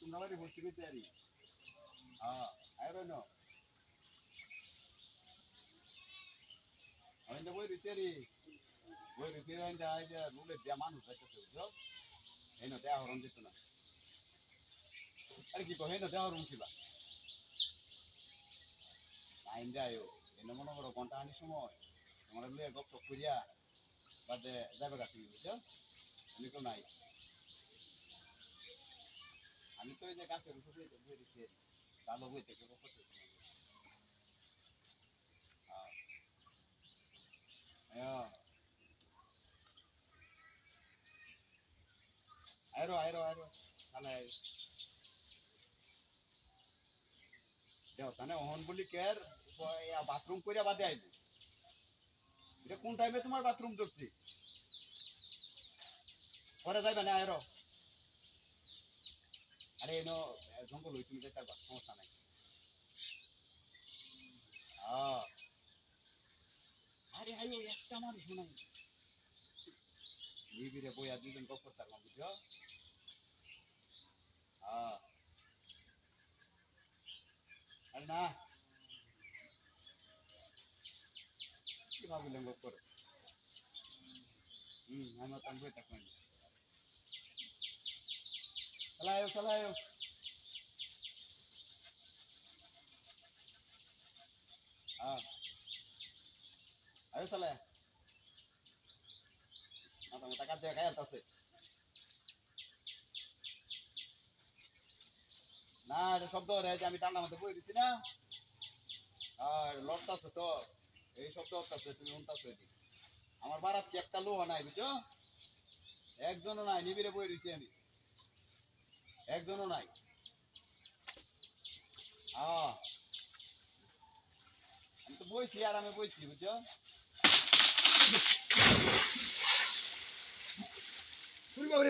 তোমরা বাড়ি ভর্তি করতে পারি হ্যাঁ আয় রইন আমি তো বই দিছি রে বই দিছি রে যা যে রুলে দিয়া মানুষ যাইতেছে বুঝছ এই না দেয়া আইন ঘণ্টা আনি সময় তোমরা গপ করিয়া বাদে যাবে তুমি বুঝছ? আমি তো নাই। আমি তো এই যে গাছের উপরে বই দিছি কালো বই থেকে করতে হ্যাঁ আয়রো আয়রো আয়রো তাহলে দেও তানে অহন বলি কের বাথরুম কইরা বাদে এটা কোন টাইমে তোমার বাথরুম ধরছি? পরে যাইবে না, আয়রো? আরে, এনো জঙ্গল হই, তুমি যেতে সমস্যা নাই। আরে, আয়ো, একটা মানুষ নাই। নিবিড়ে বইয়া দুজন গপ করতে পারলাম, বুঝছ? আরে না। কি ভাবলেন গপ করে হুম আমি তাম বই থাকবেন চালায়ো চালায়ো হ্যাঁ আয়ো চালায় মাথা মাথা কাজ দিয়ে খায়াল আছে না এটা শব্দ রে যে আমি টান্ডা মধ্যে বই দিছি না আর লড়তাছে তো এই শব্দ হতাছে তুমি শুনতাছো এটি আমার বারাত কি একটা লোহা নাই বুঝছ? একজনও নাই নিবিড়ে বই দিছি আমি। একজনও নাই। হ্যাঁ আমি তো বইছি আর আমি বইছি বুঝছ?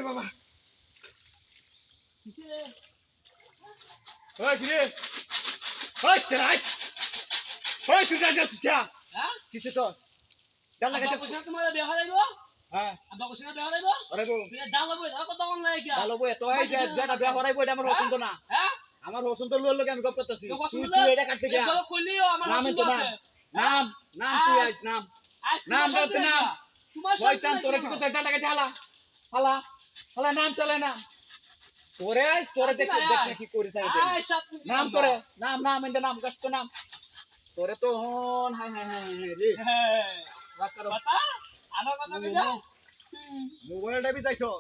বাবা। কিরে? ওই তেরাই ওই তুই যা যাচ্ছিস কে হ্যাঁ? কিসে তো। ডাল লাগাইতে তোমার হ্যাঁ আব্বা কোশনা ডাল কত লাগে কি যে যেটা আমার পছন্দ না। হ্যাঁ? আমার পছন্দ লোর লোকে আমি গপ করতেছি। তুই তুই এটা কাটতে গিয়া। চলো কইলিও আমার নাম তো নাম। নাম নাম তুই আইস নাম। নাম বলতে নাম। তোমার শয়তান তোরে কি করতে ডাল লাগাইতে হালা। হালা হালা নাম চলে না তোরে আইস তোরে দেখ দেখ কি করিস নাম তোরে। নাম নাম ইন্দে নাম কষ্ট নাম। তোরে তো হন হাই হাই হাই হাই রে হ্যাঁ। রাগ করো? মোবাইলটা বি চাইছো